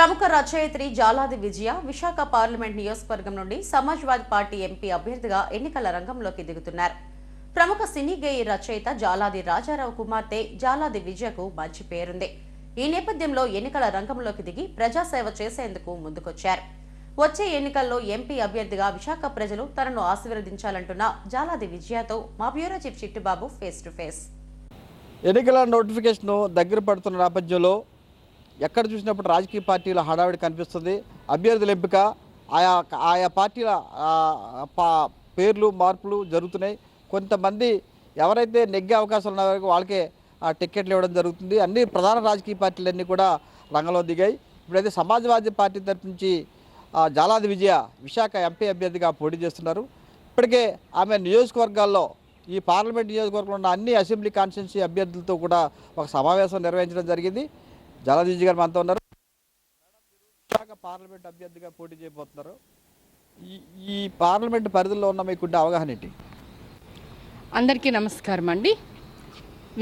ప్రముఖ రచయిత్రి జాలాది విజయ విశాఖ పార్లమెంట్ నియోజకవర్గం నుండి సమాజ్వాదీ పార్టీ ఎంపీ అభ్యర్థిగా ఎన్నికల రంగంలోకి దిగుతున్నారు. ప్రముఖ సినీ గేయి రచయిత జాలాది రాజారావు కుమార్తె జాలాది విజయకు మంచి పేరుంది. ఈ నేపథ్యంలో ఎన్నికల రంగంలోకి దిగి ప్రజాసేవ చేసేందుకు ముందుకొచ్చారు. వచ్చే ఎన్నికల్లో ఎంపీ అభ్యర్థిగా విశాఖ ప్రజలు తనను ఆశీర్వదించాలంటున్న జాలాది విజయతో మా bureau chief Chittubabu face to face. ఎన్నికల నోటిఫికేషన్ దగ్గర పడుతున్న నేపథ్యంలో ఎక్కడ చూసినప్పుడు రాజకీయ పార్టీల హడావిడి కనిపిస్తుంది. అభ్యర్థుల ఎంపిక ఆయా ఆయా పార్టీల పా- పేర్లు మార్పులు జరుగుతున్నాయి. కొంతమంది ఎవరైతే నెగ్గే అవకాశాలు ఉన్నారో వాళ్ళకే ఆ టికెట్లు ఇవ్వడం జరుగుతుంది. అన్ని ప్రధాన రాజకీయ పార్టీలన్నీ కూడా రంగంలో దిగాయి. ఇప్పుడైతే సమాజ్వాదీ పార్టీ తరపు నుంచి జాలాది విజయ విశాఖ ఎంపీ అభ్యర్థిగా పోటీ చేస్తున్నారు. ఇప్పటికే ఆమె నియోజకవర్గాల్లో ఈ పార్లమెంట్ నియోజకవర్గంలో ఉన్న అన్ని అసెంబ్లీ కాన్స్టిట్యున్సీ అభ్యర్థులతో కూడా ఒక సమావేశం నిర్వహించడం జరిగింది. జాలాది గారు మనతో ఉన్నారు. విశాఖ పార్లమెంట్ అభ్యర్థిగా పోటీ చేయబోతున్నారు. ఈ ఈ పార్లమెంట్ పరిధిలో ఉన్న మీకుండే అవగాహన ఏంటి? అందరికీ నమస్కారం అండి.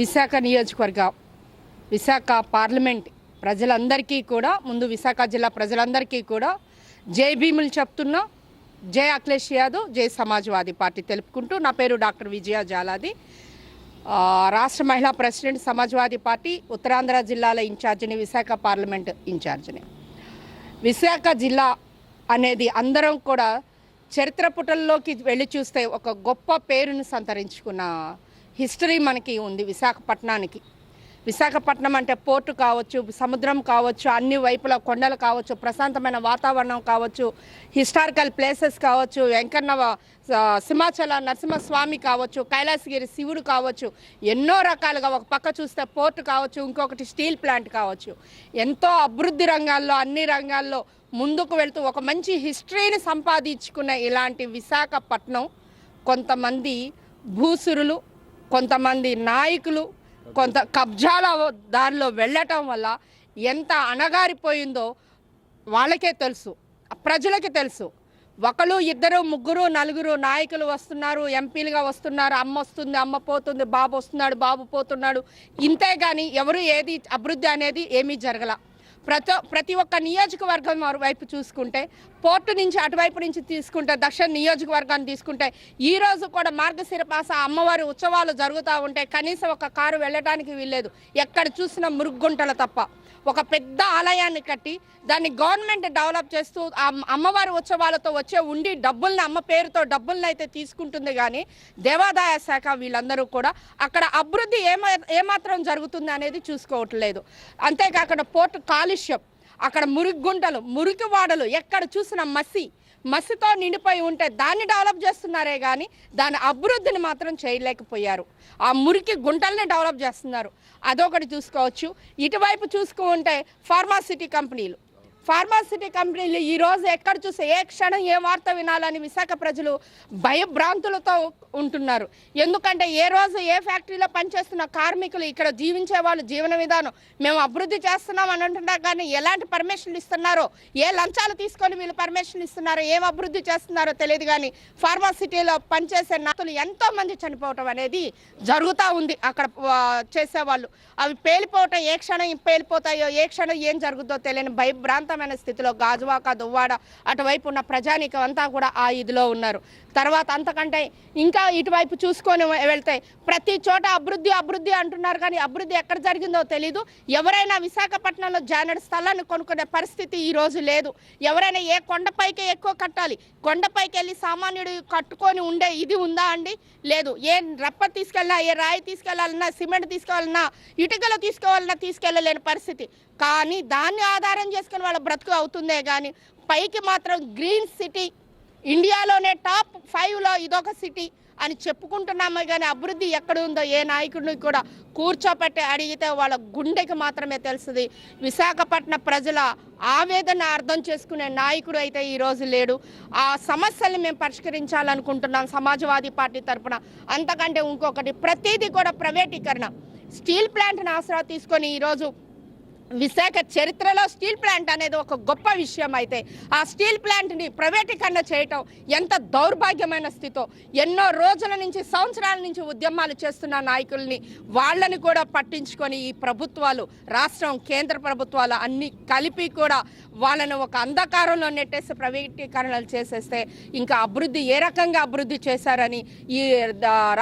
విశాఖ నియోజకవర్గ విశాఖ పార్లమెంట్ ప్రజలందరికీ కూడా ముందు విశాఖ జిల్లా ప్రజలందరికీ కూడా జై భీములు చెప్తున్నా. జై అఖిలేష్ యాదవ్ జై సమాజ్వాదీ పార్టీ తెలుపుకుంటూ నా పేరు డాక్టర్ విజయ జాలాది. రాష్ట్ర మహిళా ప్రెసిడెంట్ సమాజ్వాదీ పార్టీ ఉత్తరాంధ్ర జిల్లాల ఇన్ఛార్జిని విశాఖ పార్లమెంట్ ఇన్ఛార్జిని. విశాఖ జిల్లా అనేది అందరం కూడా చరిత్ర పుటల్లోకి వెళ్ళి చూస్తే ఒక గొప్ప పేరును సంతరించుకున్న హిస్టరీ మనకి ఉంది విశాఖపట్నానికి. విశాఖపట్నం అంటే పోర్టు కావచ్చు సముద్రం కావచ్చు అన్ని వైపుల కొండలు కావచ్చు ప్రశాంతమైన వాతావరణం కావచ్చు హిస్టారికల్ ప్లేసెస్ కావచ్చు వెంకన్న సింహాచల నరసింహస్వామి కావచ్చు కైలాసగిరి శివుడు కావచ్చు ఎన్నో రకాలుగా ఒక పక్క చూస్తే పోర్టు కావచ్చు ఇంకొకటి స్టీల్ ప్లాంట్ కావచ్చు. ఎంతో అభివృద్ధి రంగాల్లో అన్ని రంగాల్లో ముందుకు వెళ్తూ ఒక మంచి హిస్టరీని సంపాదించుకున్న ఇలాంటి విశాఖపట్నం కొంతమంది భూసురులు కొంతమంది నాయకులు కొంత కబ్జాల దారిలో వెళ్ళటం వల్ల ఎంత అణగారిపోయిందో వాళ్ళకే తెలుసు ప్రజలకి తెలుసు. ఒకరు ఇద్దరు ముగ్గురు నలుగురు నాయకులు వస్తున్నారు ఎంపీలుగా వస్తున్నారు అమ్మ వస్తుంది అమ్మ పోతుంది బాబు వస్తున్నాడు బాబు పోతున్నాడు. ఇంతే కానీ ఎవరు ఏది అభివృద్ధి అనేది ఏమీ జరగల. ప్రతి ప్రతి ఒక్క నియోజకవర్గం వైపు చూసుకుంటే పోర్టు నుంచి అటువైపు నుంచి తీసుకుంటే దక్షిణ నియోజకవర్గాన్ని తీసుకుంటే ఈ రోజు కూడా మార్గశిరపాస అమ్మవారి ఉత్సవాలు జరుగుతూ ఉంటే కనీసం ఒక కారు వెళ్ళడానికి వీల్లేదు. ఎక్కడ చూసినా మురుగుంటలు తప్ప. ఒక పెద్ద ఆలయాన్ని కట్టి దాన్ని గవర్నమెంట్ డెవలప్ చేస్తూ ఆ అమ్మవారి ఉత్సవాలతో వచ్చే ఉండి డబ్బుల్ని అమ్మ పేరుతో డబ్బుల్ని అయితే తీసుకుంటుంది కానీ దేవాదాయ శాఖ వీళ్ళందరూ కూడా అక్కడ అభివృద్ధి ఏమా ఏమాత్రం జరుగుతుంది అనేది చూసుకోవట్లేదు. అంతేకాకుండా పోర్టు కాలుష్యం అక్కడ మురికి గుంటలు మురికి వాడలు ఎక్కడ చూసిన మసి మసితో నిండిపోయి ఉంటే దాన్ని డెవలప్ చేస్తున్నారే కానీ దాని అభివృద్ధిని మాత్రం చేయలేకపోయారు. ఆ మురికి గుంటల్ని డెవలప్ చేస్తున్నారు. అదొకటి చూసుకోవచ్చు. ఇటువైపు చూసుకుంటే ఫార్మాసిటీ కంపెనీలు. ఫార్మాసిటీ కంపెనీలు ఈ రోజు ఎక్కడ చూస్తే ఏ క్షణం ఏ వార్త వినాలని విశాఖ ప్రజలు భయభ్రాంతులతో ఉంటున్నారు. ఎందుకంటే ఏ రోజు ఏ ఫ్యాక్టరీలో పనిచేస్తున్న కార్మికులు ఇక్కడ జీవించే వాళ్ళు జీవన విధానం మేము అభివృద్ధి చేస్తున్నాం అని అంటున్నారు కానీ ఎలాంటి పర్మిషన్లు ఇస్తున్నారో ఏ లంచాలు తీసుకొని వీళ్ళు పర్మిషన్లు ఇస్తున్నారో ఏం అభివృద్ధి చేస్తున్నారో తెలియదు కానీ ఫార్మాసిటీలో పనిచేసే నాతులు ఎంతో మంది చనిపోవటం అనేది జరుగుతూ ఉంది అక్కడ చేసేవాళ్ళు. అవి పేలిపోవటం ఏ క్షణం పేలిపోతాయో ఏ క్షణం ఏం జరుగుతుందో తెలియని భయభ్రాంతం భయభ్రాంతమైన స్థితిలో గాజువాక దువ్వాడ అటువైపు ఉన్న ప్రజానీకం అంతా కూడా ఆ ఇదిలో ఉన్నారు. తర్వాత అంతకంటే ఇంకా ఇటువైపు చూసుకొని వెళ్తే ప్రతి చోట అభివృద్ధి అభివృద్ధి అంటున్నారు కానీ అభివృద్ధి ఎక్కడ జరిగిందో తెలీదు. ఎవరైనా విశాఖపట్నంలో జానడ స్థలాన్ని కొనుక్కునే పరిస్థితి ఈ రోజు లేదు. ఎవరైనా ఏ కొండపైకి ఎక్కువ కట్టాలి కొండపైకి వెళ్ళి సామాన్యుడు కట్టుకొని ఉండే ఇది ఉందా అండి? లేదు. ఏ రప్ప తీసుకెళ్ళినా ఏ రాయి తీసుకెళ్ళాలన్నా సిమెంట్ తీసుకోవాలన్నా ఇటుకలు తీసుకోవాలన్నా తీసుకెళ్ళలేని పరిస్థితి. కానీ దాన్ని ఆధారం చేసుకుని వాళ్ళ బ్రతుకు అవుతుందే కానీ పైకి మాత్రం గ్రీన్ సిటీ ఇండియాలోనే టాప్ ఫైవ్లో ఇదొక సిటీ అని చెప్పుకుంటున్నామే కానీ అభివృద్ధి ఎక్కడ ఉందో ఏ నాయకుడిని కూడా కూర్చోపెట్టి అడిగితే వాళ్ళ గుండెకి మాత్రమే తెలుస్తుంది. విశాఖపట్నం ప్రజల ఆవేదన అర్థం చేసుకునే నాయకుడు అయితే ఈరోజు లేడు. ఆ సమస్యల్ని మేము పరిష్కరించాలనుకుంటున్నాం సమాజవాదీ పార్టీ తరపున. అంతకంటే ఇంకొకటి ప్రతిదీ కూడా ప్రైవేటీకరణ. స్టీల్ ప్లాంట్ని ఆసరా తీసుకొని ఈరోజు విశాఖ చరిత్రలో స్టీల్ ప్లాంట్ అనేది ఒక గొప్ప విషయం అయితే. ఆ స్టీల్ ప్లాంట్ని ప్రైవేటీకరణ చేయటం ఎంత దౌర్భాగ్యమైన స్థితో. ఎన్నో రోజుల నుంచి సంవత్సరాల నుంచి ఉద్యమాలు చేస్తున్న నాయకుల్ని వాళ్ళని కూడా పట్టించుకొని ఈ ప్రభుత్వాలు రాష్ట్రం కేంద్ర ప్రభుత్వాలు అన్ని కలిపి కూడా వాళ్ళను ఒక అంధకారంలో నెట్టేసి ప్రైవేటీకరణలు చేసేస్తే ఇంకా అభివృద్ధి ఏ రకంగా అభివృద్ధి చేశారని ఈ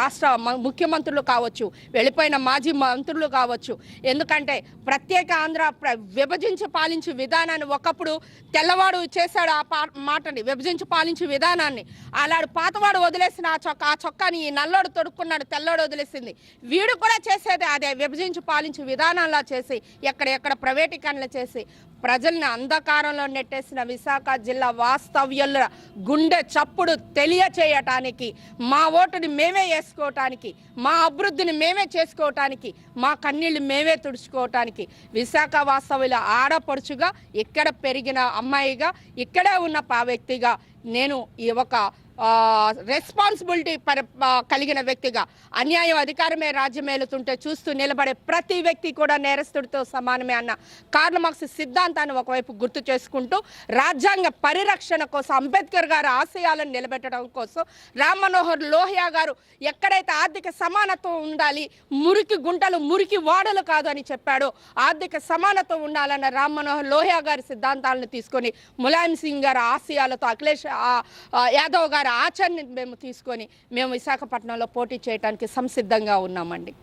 రాష్ట్ర ముఖ్యమంత్రులు కావచ్చు వెళ్ళిపోయిన మాజీ మంత్రులు కావచ్చు. ఎందుకంటే ప్రత్యేక ఆంధ్ర ప్ర- విభజించి పాలించే విధానాన్ని ఒకప్పుడు తెల్లవాడు చేశాడు ఆ మాటని విభజించి పాలించే విధానాన్ని. అలాడు పాతవాడు వదిలేసిన ఆ చొక్కా ఆ చొక్కాని ఈ నల్లోడు తొడుక్కున్నాడు తెల్లోడు వదిలేసింది. వీడు కూడా చేసేది అదే విభజించి పాలించే విధానంలా చేసి ఎక్కడెక్కడ ప్రైవేటీకరణలు చేసి ప్రజల్ని అంధకారంలో నెట్టేసిన విశాఖ జిల్లా వాస్తవ్యుల గుండె చప్పుడు తెలియచేయటానికి మా ఓటుని మేమే వేసుకోవటానికి మా అభివృద్ధిని మేమే చేసుకోవటానికి మా కన్నీళ్ళు మేమే తుడుచుకోవటానికి విశాఖ వాస్తవ్యుల ఆడపడుచుగా ఇక్కడ పెరిగిన అమ్మాయిగా ఇక్కడే ఉన్న పా వ్యక్తిగా నేను ఈ ఒక రెస్పాన్సిబిలిటీ పర కలిగిన వ్యక్తిగా. అన్యాయం అధికారమే రాజ్యమేలుతుంటే చూస్తూ నిలబడే ప్రతి వ్యక్తి కూడా నేరస్తుడితో సమానమే అన్న కార్ల మార్క్స్ సిద్ధాంతాన్ని ఒకవైపు గుర్తు చేసుకుంటూ రాజ్యాంగ పరిరక్షణ కోసం అంబేద్కర్ గారి ఆశయాలను నిలబెట్టడం కోసం రామ్ మనోహర్ లోహియా గారు ఎక్కడైతే ఆర్థిక సమానత్వం ఉండాలి మురికి గుంటలు మురికి వాడలు కాదు అని చెప్పాడో ఆర్థిక సమానత్వం ఉండాలన్న రామ్ మనోహర్ లోహియా గారి సిద్ధాంతాలను తీసుకొని ములాయం సింగ్ గారి ఆశయాలతో అఖిలేష్ ఆ, యాదవ్ గారు ఆచరణని మేము తీసుకొని మేము విశాఖపట్నంలో పోటీ చేయడానికి సంసిద్ధంగా ఉన్నామండి.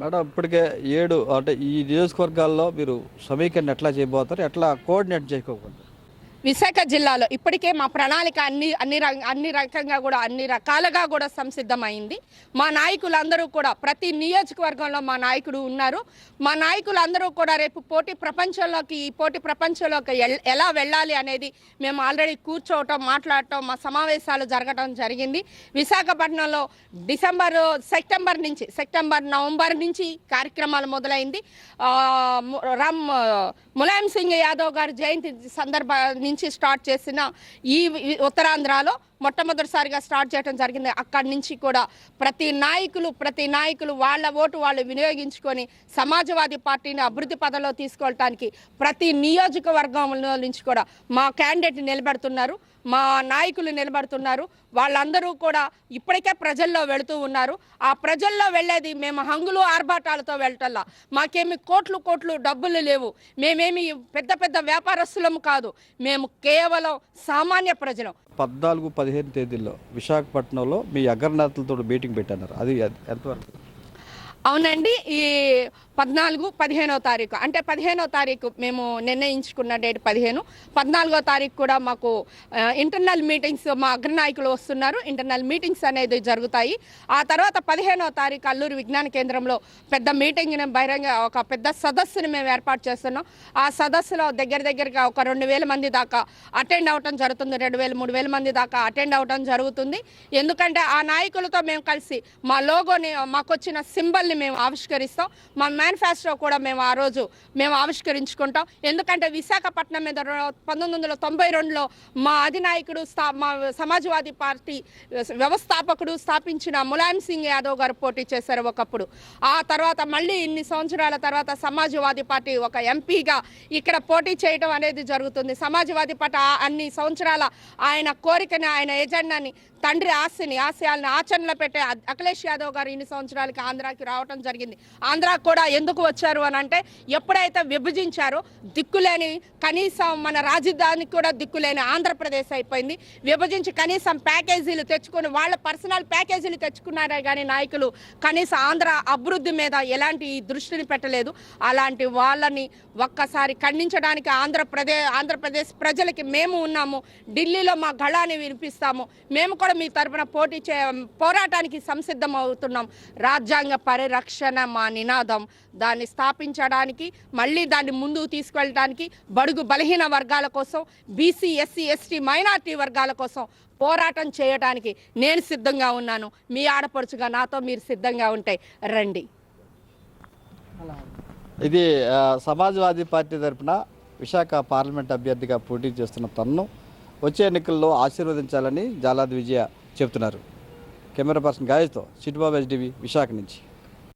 మేడం ఇప్పటికే ఏడు అంటే ఈ నియోజకవర్గాల్లో మీరు సమీకరణ ఎట్లా చేయబోతారు? ఎట్లా కోఆర్డినేట్ చేసుకోకుండా విశాఖ జిల్లాలో ఇప్పటికే మా ప్రణాళిక అన్ని అన్ని అన్ని రకంగా కూడా అన్ని రకాలుగా కూడా సంసిద్ధమైంది. మా నాయకులందరూ కూడా ప్రతి నియోజకవర్గంలో మా నాయకుడు ఉన్నారు. మా నాయకులందరూ కూడా రేపు పోటీ ప్రపంచంలోకి ఈ పోటీ ప్రపంచంలోకి ఎల్- ఎలా వెళ్ళాలి అనేది మేము ఆల్రెడీ కూర్చోవటం మాట్లాడటం మా సమావేశాలు జరగటం జరిగింది. విశాఖపట్నంలో డిసెంబర్ సెప్టెంబర్ నుంచి సెప్టెంబర్ నవంబర్ నుంచి కార్యక్రమాలు మొదలైంది. రామ్ ములాయం సింగ్ యాదవ్ గారి జయంతి సందర్భ నుంచి స్టార్ట్ చేసిన ఈ ఈ ఉత్తరాంధ్రలో మొట్టమొదటిసారిగా స్టార్ట్ చేయడం జరిగింది. అక్కడి నుంచి కూడా ప్రతి నాయకులు ప్రతి నాయకులు వాళ్ళ ఓటు వాళ్ళు వినియోగించుకొని సమాజవాదీ పార్టీని అభివృద్ధి పదంలో తీసుకెళ్ళటానికి ప్రతి నియోజకవర్గంలో నుంచి కూడా మా క్యాండిడేట్ నిలబెడుతున్నారు. మా నాయకులు నిలబడుతున్నారు. వాళ్ళందరూ కూడా ఇప్పటికే ప్రజల్లో వెళుతూ ఉన్నారు. ఆ ప్రజల్లో వెళ్ళేది మేము హంగులు ఆర్భాటాలతో వెళ్ళటల్లా మాకేమి కోట్లు కోట్లు డబ్బులు లేవు. మేమేమి పెద్ద పెద్ద వ్యాపారస్తులము కాదు. మేము కేవలం సామాన్య ప్రజలం. పద్నాలుగు పదిహేను తేదీలో విశాఖపట్నంలో మీ అగ్రనేతలతో మీటింగ్ పెట్టన్నారు. అది ఎంతవరకు? అవునండి ఈ పద్నాలుగు పదిహేనో తారీఖు. అంటే పదిహేనో తారీఖు మేము నిర్ణయించుకున్న డేట్ పదిహేను. పద్నాలుగో తారీఖు కూడా మాకు ఇంటర్నల్ మీటింగ్స్ మా అగ్రనాయకులు వస్తున్నారు. ఇంటర్నల్ మీటింగ్స్ అనేది జరుగుతాయి. ఆ తర్వాత పదిహేనో తారీఖు అల్లూరు విజ్ఞాన కేంద్రంలో పెద్ద మీటింగ్ని బహిరంగ ఒక పెద్ద సదస్సుని మేము ఏర్పాటు చేస్తున్నాం. ఆ సదస్సులో దగ్గర దగ్గరగా ఒక రెండు వేల మంది దాకా అటెండ్ అవటం జరుగుతుంది. రెండు వేల మూడు వేల మంది దాకా అటెండ్ అవటం జరుగుతుంది. ఎందుకంటే ఆ నాయకులతో మేము కలిసి మా లోగోని మాకు వచ్చిన సింబల్ని మేము ఆవిష్కరిస్తాం. మా మేనిఫెస్టో కూడా మేము ఆ రోజు మేము ఆవిష్కరించుకుంటాం. ఎందుకంటే విశాఖపట్నం మీద పంతొమ్మిది వందల తొంభై రెండులో మా అధినాయకుడు స్థా మా సమాజ్వాదీ పార్టీ వ్యవస్థాపకుడు స్థాపించిన ములాయం సింగ్ యాదవ్ గారు పోటీ చేశారు ఒకప్పుడు. ఆ తర్వాత మళ్ళీ ఇన్ని సంవత్సరాల తర్వాత సమాజ్వాదీ పార్టీ ఒక ఎంపీగా ఇక్కడ పోటీ చేయడం అనేది జరుగుతుంది. సమాజ్వాదీ పార్టీ అన్ని సంవత్సరాల ఆయన కోరికని ఆయన ఎజెండాని తండ్రి ఆశని ఆశయాలను ఆచరణలో పెట్టే అఖిలేష్ యాదవ్ గారు ఇన్ని సంవత్సరాలకి ఆంధ్రాకి రావటం జరిగింది. ఆంధ్రా కూడా ఎందుకు వచ్చారు అని అంటే ఎప్పుడైతే విభజించారో దిక్కులేని కనీసం మన రాజధానికి కూడా దిక్కులేని ఆంధ్రప్రదేశ్ అయిపోయింది. విభజించి కనీసం ప్యాకేజీలు తెచ్చుకొని వాళ్ళ పర్సనల్ ప్యాకేజీలు తెచ్చుకున్నారే కానీ నాయకులు కనీసం ఆంధ్ర అభివృద్ధి మీద ఎలాంటి దృష్టిని పెట్టలేదు. అలాంటి వాళ్ళని ఒక్కసారి ఖండించడానికి ఆంధ్రప్రదేశ్ ఆంధ్రప్రదేశ్ ప్రజలకి మేము ఉన్నాము. ఢిల్లీలో మా గళాన్ని వినిపిస్తాము. మేము కూడా మీ తరపున పోటీ చే పోరాటానికి సంసిద్ధం అవుతున్నాం రాజ్యాంగ పరిరక్షణ మా నినాదం. దాన్ని స్థాపించడానికి మళ్ళీ దాన్ని ముందుకు తీసుకెళ్ళడానికి బడుగు బలహీన వర్గాల కోసం బీసీ ఎస్సీ ఎస్టీ మైనార్టీ వర్గాల కోసం పోరాటం చేయడానికి నేను సిద్ధంగా ఉన్నాను. మీ ఆడపడుచుగా నాతో మీరు సిద్ధంగా ఉంటే రండి. ఇది సమాజ్వాదీ పార్టీ తరఫున విశాఖ పార్లమెంట్ అభ్యర్థిగా పోటీ చేస్తున్న తన్ను వచ్చే ఎన్నికల్లో ఆశీర్వదించాలని జాలాది విజయ చెబుతున్నారు. కెమెరా పర్సన్ గాయస్తో చిట్టుబాబు ఎస్డివి విశాఖ నుంచి.